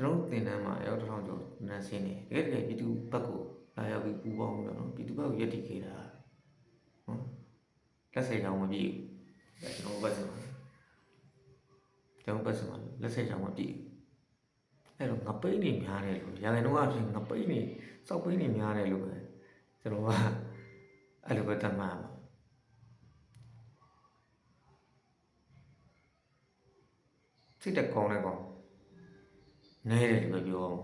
ကျွန်တော်တို့သင်တန်းမှာရောက်တစ်ထောင်ကျော်နန်းစင်းနေတကယ်တကယ်ပြည်သူဘက်ကိုလာရောက်ပြီးပူပေါင်းပြီးတော့နော်ပြည်သူဘက်ကိုယက်တည်ခဲ့တာနော်လက်ဆက်ချောင်းမပြည့်ဘူးဒါကျွန်တော်တို့ဘက်စင်မှာကျွန်တော်တို့ဘက်စင်မှာလက်ဆက်ချောင်းမပြည့်ဘူးအဲ့တော့ငပိန်းနေများတယ်လို့ရာခိုင်နှုန်းအဖြစ်ငပိန်းနေစောက်ပိန်းနေများတယ်လို့ပဲကျွန်တော်ကအဲ့လိုပဲတတ်မှတ်ပါစိတ်တက်ကောင်းလဲကောင်း နေတယ်လို့ပဲပြောအောင်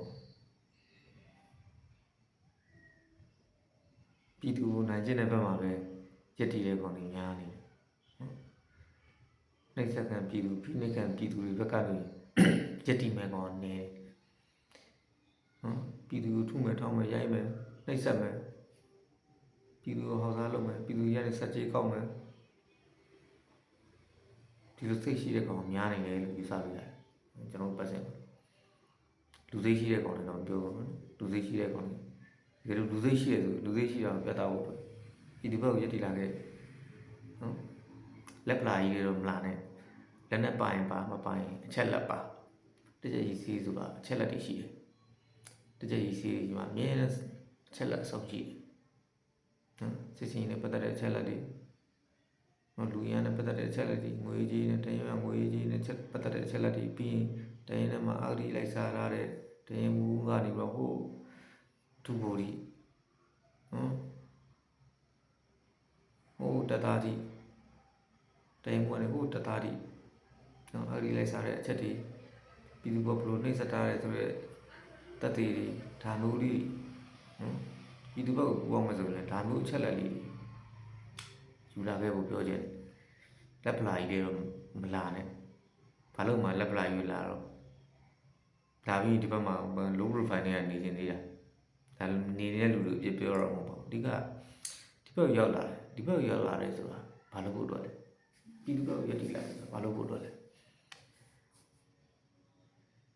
ပြည်သူနိုင်ကျင့်တဲ့ဘက်မှာပဲရည်တည်တဲ့ကောင်တွေများနေတယ်နော်နှိမ့်ဆက်ခံပြည်သူဖိနှိပ်ခံပြည်သူတွေဘက်ကနေရည်တည်မဲ့ကောင်နေတယ်နော်ပြည်သူကိုထုမဲ့ထောင်းမဲ့ရိုက်မဲ့နှိမ့်ဆက်မဲ့ပြည်သူကိုဟောစားလုပ်မဲ့ပြည်သူရတဲ့စက်ကြီးကောက်မဲ့ဒီလိုစိတ်ရှိတဲ့ကောင်များနေတယ်လို့ယူဆလို့ရတယ်ကျွန်တော်ပတ်စင် လူသိရှိတဲ့ကောင်တွေတော့ပြောပါမယ်လူသိရှိတဲ့ကောင်တွေဒီလိုလူသိရှိရဆိုလူသိရှိတာကိုပြတ်သားဖို့ပဲဒီဒီဘက်ကိုရည်တည်လာခဲ့နော်လက်ပလာကြီးတွေတော့မလာနဲ့လက်နဲ့ပါရင်ပါမပါရင်အချက်လက်ပါတကြကြီးစီးဆိုတာအချက်လက်တွေရှိတယ်တကြကြီးစီးဒီမှာအမြဲတမ်းအချက်လက်အစောင့်ကြည့်တယ်နော်စစ်စင်နဲ့ပတ်သက်တဲ့အချက်လက်တွေနော်လူရန်နဲ့ပတ်သက်တဲ့အချက်လက်တွေငွေကြီးနဲ့တရင်မှာငွေကြီးနဲ့ချက်ပတ်သက်တဲ့အချက်လက်တွေပြီးရင် တရင်ထဲမှာအောက်ဒီလိုက်စားရတဲ့တရင်မူကနေပြီးတော့ဟိုဒူဘူရီနော်ဟိုတသားကြီးတရင်မူကနေဟိုတသားကြီးနော်အောက်ဒီလိုက်စားတဲ့အချက်တွေပြည်သူဘောဘလို့နှိမ့်ဆက်ထားတဲ့ဆိုရဲတက်သေးတွေဒါမျိုးတွေနော်ပြည်သူဘက်ကိုပူပေါင်းမယ်ဆိုရင်ဒါမျိုးအချက်လက်လေးယူလာခဲ့ဖို့ပြောချင်တယ်လက်ပလာကြီးတွေတော့မလာနဲ့ဘာလို့မှလက်ပလာကြီးလာတော့ လာပြီးဒီဘက်မှာ low profile နဲ့နေနေနေတာဒါနေတဲ့လူတွေအပြစ်ပြောတော့မဟုတ်ပါဘူးအဓိကဒီဘက်ရောက်လာတယ်ဒီဘက်ရောက်လာတယ်ဆိုတာဘာလို့ဖို့အတွက်လဲပြည်သူဘက်ကိုရည်တည်လာတယ်ဆိုတာဘာလို့ဖို့အတွက်လဲ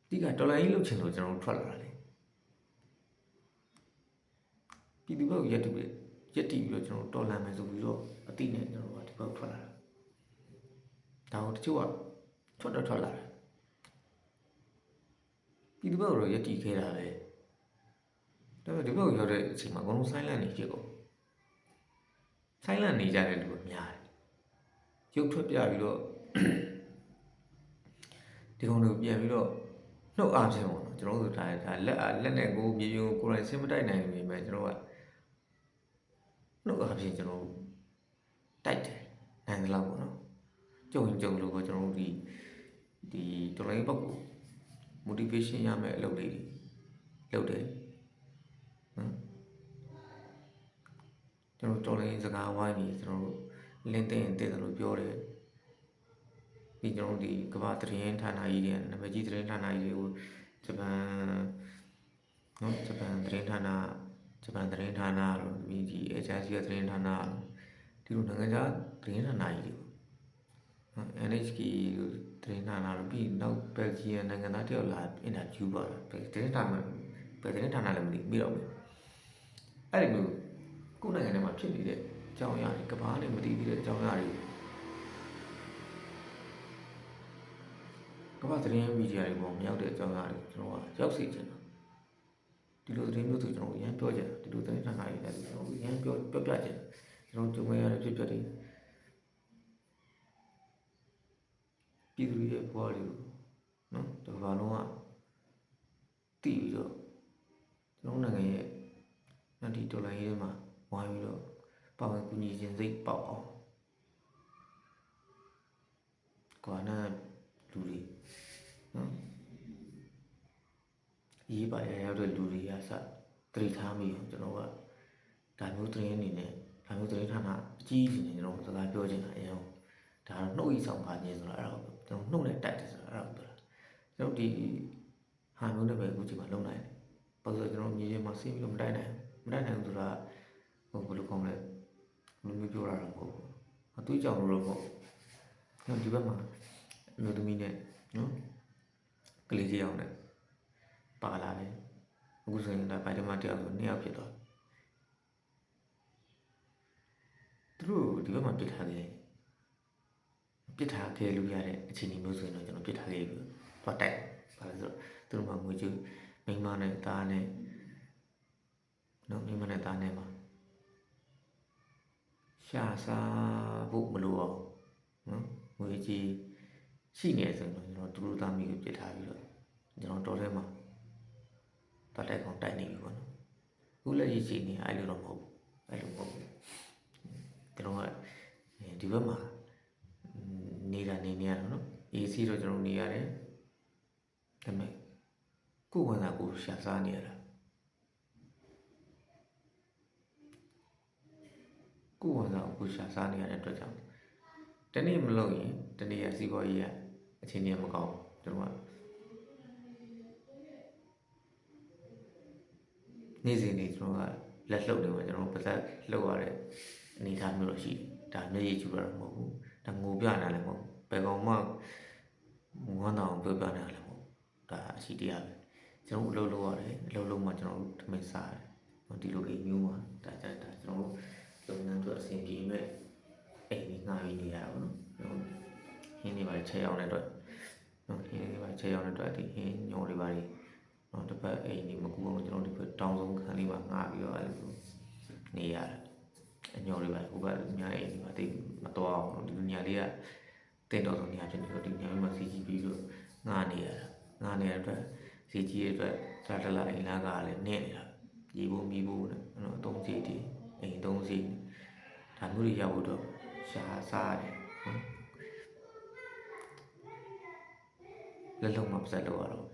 ဒီကဒေါ်လာကြီးလုတ်ချင်လို့ကျွန်တော်တို့ထွက်လာတာလေပြည်သူဘက်ကိုရည်တည်ပြီးရည်တည်ပြီးတော့ကျွန်တော်တို့တော်လန်မယ်ဆိုပြီးတော့အတိနဲ့ကျွန်တော်တို့ကဒီဘက်ကိုထွက်လာတာဒါကိုတချို့ကထွက်တော့ထွက်လာတယ် ပြည်သူဘက်ကိုတော့ရည်တည်ခဲ့တာပဲဒါပေမဲ့ဒီဘက်ကိုရောက်တဲ့အချိန်မှာအကုန်လုံး silent နေဖြစ်ကုန် silent နေကြတဲ့လူကများတယ်ရုပ်ထွက်ပြပြီးတော့ဒီကောင်တွေကိုပြန်ပြီးတော့နှုတ်အားဖြင့်ပေါ့နော်ကျွန်တော်တို့ဒါဒါလက်အားလက်နဲ့ကိုမြေပြင်ကိုကိုယ်တိုင်ဆင်းမတိုက်နိုင်နေပေမဲ့ကျွန်တော်ကနှုတ်အားဖြင့်ကျွန်တော်တိုက်တယ်နိုင်တယ်လို့ပေါ့နော်ကြုံရင်ကြုံလို့ပေါ့ကျွန်တော်တို့ဒီဒီတော်လိုင်းဘက်ကို motivation ရမယ်အလုပ်လေးတွေလုပ်တယ်နော်ကျွန်တော်တော်လိုင်းစကားဝိုင်းပြီးကျွန်တော်တို့လင်းတဲ့ရင်တဲ့တယ်လို့ပြောတယ်ဒီကျွန်တော်တို့ဒီကမ္ဘာသတင်းဌာနကြီးတွေနာမည်ကြီးသတင်းဌာနကြီးတွေကိုဂျပန်နော်ဂျပန်သတင်းဌာနဂျပန်သတင်းဌာနလို့ဒီဒီ agency ရဲ့သတင်းဌာနလို့ဒီလိုနိုင်ငံခြားသတင်းဌာနကြီးတွေနော် NHK လို့ သတင်းဌာနလို့ပြီးနောက်ဘယ်ဂျီယန်နိုင်ငံသားတယောက်လာအင်တာဗျူးပါတာသတင်းဌာနဘယ်သတင်းဌာနလည်းမသိပြီးတော့မယ်အဲ့ဒီမျိုးကိုယ်နိုင်ငံထဲမှာဖြစ်နေတဲ့အကြောင်းအရာတွေကဘာနဲ့မသိသေးတဲ့အကြောင်းအရာတွေကမ္ဘာသတင်းမီဒီယာတွေပေါ်မရောက်တဲ့အကြောင်းအရာတွေကျွန်တော်ကရောက်စေချင်တာဒီလိုသတင်းမျိုးဆိုကျွန်တော်ရမ်းပြောချင်တာဒီလိုသတင်းဌာနတွေလည်းကျွန်တော်ရမ်းပြောပြောပြချင်တာကျွန်တော်ကြုံရတဲ့ဖြစ်ပျက်တွေ ပြည်သူတွေရဲ့ဘဝတွေကိုနော်တစ်ကမ္ဘာလုံးကတည်ပြီးတော့ကျွန်တော်နိုင်ငံရဲ့အန်တီဒေါ်လာရေးထဲမှာဝိုင်းပြီးတော့ပါဝင်ကူညီခြင်းစိတ်ပေါက်အောင်ကွာနာလူတွေနော်ရေးပါရရောက်တဲ့လူတွေကစတရိထားမိအောင်ကျွန်တော်ကဒါမျိုးသတင်းအနေနဲ့ဒါမျိုးသတင်းဌာနအကြီးကြီးနေကျွန်တော်စကားပြောချင်တာအရင်ဒါတော့နှုတ်ဤဆောင်ပါခြင်းဆိုတာအဲ့ဒါကို ကျွန်တော်နှုတ်နဲ့တိုက်တယ်ဆိုတာအဲ့ဒါကိုပြောတာကျွန်တော်ဒီဟာမျိုးနဲ့ပဲအခုချိန်မှာလုံနိုင်တယ်ဘာလို့လဲကျွန်တော်မြေပြင်မှာဆင်းပြီးတော့မတိုက်နိုင်ဘူးမတိုက်နိုင်ဘူးဆိုတာဟိုဘယ်လိုကောင်းလဲလူမျိုးပြောတာတော့မဟုတ်ဘူးအသွေးကြောင်လို့တော့မဟုတ်ကျွန်တော်ဒီဘက်မှာအမျိုးသမီးနဲ့နော်ကလေးကြီးအောင်နဲ့ပါလာတယ်အခုဆိုရင်ဒါဗိုက်တမတယောက်ဆိုနှစ်ယောက်ဖြစ်သွားသူတို့ဒီဘက်မှာပြစ်ထားခဲ့ ပြစ်ထားခဲ့လို့ရတဲ့အခြေအနေမျိုးဆိုရင်တော့ကျွန်တော်ပြစ်ထားခဲ့ပြီသွားတိုက်ပါလို့ဆိုတော့သူတို့မှာငွေကြေးမိန်းမနဲ့သားနဲ့နော်မိန်းမနဲ့သားနဲ့မှာရှာစားဖို့မလိုအောင်နော်ငွေကြေးရှိနေဆိုရင်တော့ကျွန်တော်သူတို့သားမိကိုပြစ်ထားပြီးတော့ကျွန်တော်တော်ထဲမှာတတ်တိုက်ကောင်တိုက်နေပြီပေါ့နော်ခုလက်ရှိချိန်နေအဲ့လိုတော့မဟုတ်ဘူးအဲ့လိုမဟုတ်ဘူးကျွန်တော်ကဒီဘက်မှာ နေတာနေနေရတော့နော်အေးစီတော့ကျွန်တော်နေရတယ်ဒါပေမဲ့ကိုယ်ဝန်သာကိုယ်ရှာစားနေရတာကိုယ်ဝန်သာကိုယ်ရှာစားနေရတဲ့အတွက်ကြောင့်တနေ့မလုပ်ရင်တနေ့ရစီးပွားရေးရအခြေအနေမကောင်းဘူးကျွန်တော်ကနေ့စဉ်နေ့ကျွန်တော်ကလက်လှုပ်နေမှာကျွန်တော်ပါသက်လှုပ်ရတဲ့အနေအထားမျိုးတော့ရှိတယ်ဒါမျက်ရည်ကျူရတာမဟုတ်ဘူး ဒါငိုပြနေတာလည်းမဟုတ်ဘူးဘယ်ကောင်မှငွမ်းတောင်ပြောပြနေတာလည်းမဟုတ်ဘူးဒါအရှိတရားပဲကျွန်တော်အလုပ်လုပ်ရတယ်အလုပ်လုပ်မှကျွန်တော်တို့ထမင်းစားတယ်ဒီလိုလေးမျိုးမှာဒါကြတာကျွန်တော်တို့လုပ်ငန်းတွေအဆင်ပြေမဲ့အိမ်ကြီးငှားပြီးနေရတာပေါ့နော်ကျွန်တော်ဟင်းတွေပါချက်ရောက်တဲ့အတွက်နော်ဟင်းတွေပါချက်ရောက်တဲ့အတွက်ဒီဟင်းညောတွေပါတွေနော်တစ်ပတ်အိမ်ကြီးမကူအောင်ကျွန်တော်ဒီဘက်တောင်ဆုံးခန်းလေးမှာငှားပြီးတော့အဲ့လိုနေရတယ် အညောတွေပါဟိုဘက်ညာအိမ်ကြီးမှာတိတ်မတော်အောင်ဒီညာလေးကတင်တော်ဆုံးညာဖြစ်နေတော့ဒီညာမှာစီကြီးပြီးတော့ငှားနေရတာငှားနေတဲ့အတွက်စီကြီးရဲ့အတွက်ဒါတလာအိမ်လာကလည်းနေနေတာရေဖို့မီးဖို့နဲ့နော်အသုံးစီတီအိမ်သုံးစီဒါမျိုးတွေရောက်တော့ရှာစားတယ်နော်လက်လုံးမှာပတ်သက်လို့ရတော့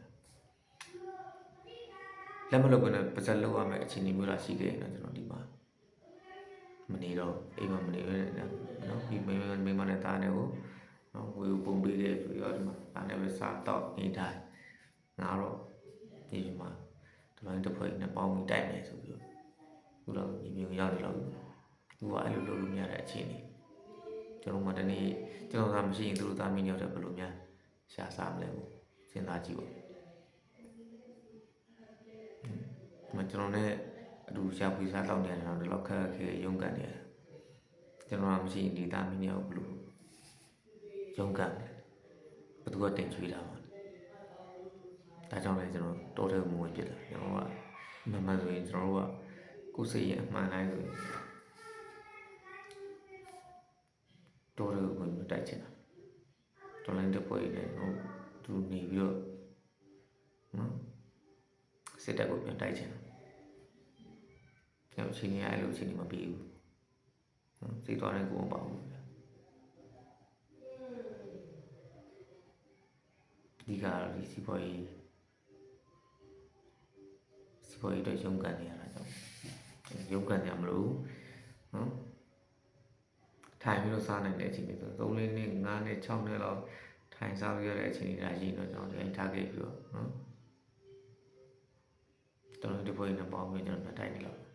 လက်မလုပ်ဘဲနဲ့ပတ်သက်လို့ရမယ်အခြေအနေမျိုးလာရှိခဲ့ရင်တော့ကျွန်တော်ဒီမှာ မနေတော့အိမ်မှာမနေဘဲနဲ့နော်ဒီမိမမိမနဲ့တားနေကိုနော်ဝေပုံပေးတဲ့ဆိုရောဒီမှာဒါနဲ့ပဲစားတော့နေတိုင်းငါတော့ဒီမှာဒီလိုတစ်ဖွဲ့နဲ့ပေါင်းပြီးတိုက်မယ်ဆိုပြီးတော့သူတော့ညီမျိုးရောက်နေတော့သူကအဲ့လိုလုပ်လို့မရတဲ့အခြေအနေကျွန်တော်မှတနေ့ကျွန်တော်သာမရှိရင်သူတို့သားမင်းရောက်တဲ့ဘယ်လိုများရှာစားမလဲဘူးစဉ်းစားကြည့်ပါမကျွန်တော်နဲ့ အတူရှာဖွေစားတော့နေရတာတော့ဒီလောက်ခက်ခဲရုန်းကန်နေရတာကျွန်တော်ကမရှိရင်ဒီသားမင်းရောက်ဘယ်လိုရုန်းကန်လဲဘယ်သူကတင်ချွေးတာပါဒါကြောင့်လည်းကျွန်တော်တောထဲမဝင်ဖြစ်တာကျွန်တော်ကမမှန်ဆိုရင်ကျွန်တော်တို့ကကိုယ်စိတ်ရဲ့အမှန်တိုင်းဆိုရင်တောထဲဝင်ပြီးတိုက်ချင်တာတော်လိုင်းတဲ့ပွဲတွေဟိုသူနေပြီးတော့နော်စစ်တပ်ကိုပြန်တိုက်ချင်တာ ကျွန်တော်အချိန်ကြီးအဲ့လိုအချိန်ကြီးမပြီးဘူးနော်စိတ်တော်တဲ့ကိုမပေါ့ဘူးဒီကတော့ဒီစီပေါ်ကြီးစီပေါ်ကြီးတော့ရုံးကန်နေရတာကြောင့်ရုံးကန်နေရမလို့နော်ထိုင်ပြီးတော့စားနိုင်တဲ့အချိန်တွေဆို3လေးနှစ်5နှစ်6နှစ်လောက်ထိုင်စားပြီးရတဲ့အချိန်တွေဒါရှိတော့ကျွန်တော်ဒီထားခဲ့ပြီးတော့နော်တော်တော်ဒီပေါ်ကြီးနဲ့ပေါင်းပြီးကျွန်တော်တိုင်နေလို့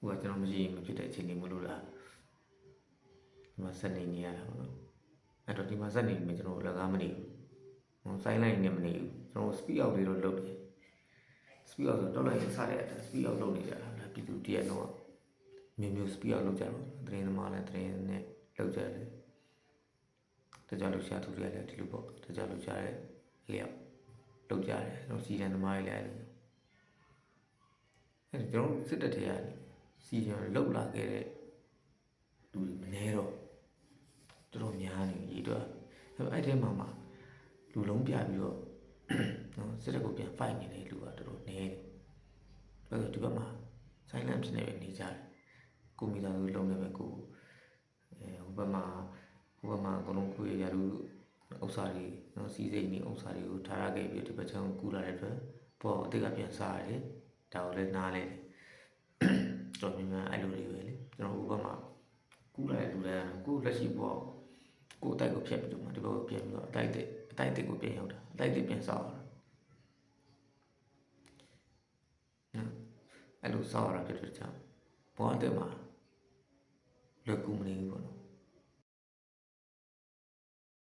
ဟိုကကျွန်တော်မရှိရင်မဖြစ်တဲ့အချိန်တွေမလို့လားဒီမှာစက်နေနေရတာပေါ့နော်အဲ့တော့ဒီမှာစက်နေနေကျွန်တော်လကားမနေဘူးဟိုဆိုင်းလိုက်နေမနေဘူးကျွန်တော် speed out လေးတော့လုပ်တယ် speed out ဆိုတော့လိုက်ရင်စတဲ့အတိုင်း speed out လုပ်နေကြတာလားပြည်သူတရက်တော့မျိုးမျိုး speed out လုပ်ကြတော့သတင်းသမားလည်းသတင်းနဲ့လုပ်ကြတယ်တကြလို့ရှာသူတွေလည်းဒီလိုပေါ့တကြလို့ရှာတဲ့လျောက်လုပ်ကြတယ်ကျွန်တော်စီရန်သမားတွေလည်းအဲ့လိုအဲ့ကျွန်တော်စစ်တပ်ထဲကနေ စီရန်လောက်လာခဲ့တဲ့လူတွေမနေတော့တော်တော်များနေရေတော့အဲ့ဒီမှာမှာလူလုံးပြပြီးတော့နော်စစ်တပ်ကိုပြန် fight နေတဲ့လူကတော်တော်နေတယ်အဲ့တော့ဒီဘက်မှာ silent ဖြစ်နေပဲနေကြတယ်ကိုမိသားစုလုံးနေပဲကိုအဲဟိုဘက်မှာဟိုဘက်မှာအကုန်လုံးကိုရရလူဥစ္စာတွေနော်စီစိတ်နေဥစ္စာတွေကိုထားရခဲ့ပြီးဒီဘက်ချောင်းကူလာတဲ့အတွက်ပေါ်အတိတ်ကပြန်စားရတယ်ဒါကိုလည်းနားလဲတယ် တော်များများအဲ့လိုတွေပဲလေကျွန်တော်ဟိုဘက်မှာကူလာတဲ့လူတွေကကိုလက်ရှိပေါ်ကိုအတိုက်ကိုဖြတ်ပြီးတော့ဒီဘက်ကိုပြန်ပြီးတော့အတိုက်တဲ့အတိုက်တဲ့ကိုပြန်ရောက်တာအတိုက်တဲ့ပြန်စားရတာနော်အဲ့လိုစားရတာဖြစ်တဲ့ကြောင့်ဘောအတဲ့မှာလွယ်ကူမနေဘူးပေါ့နော်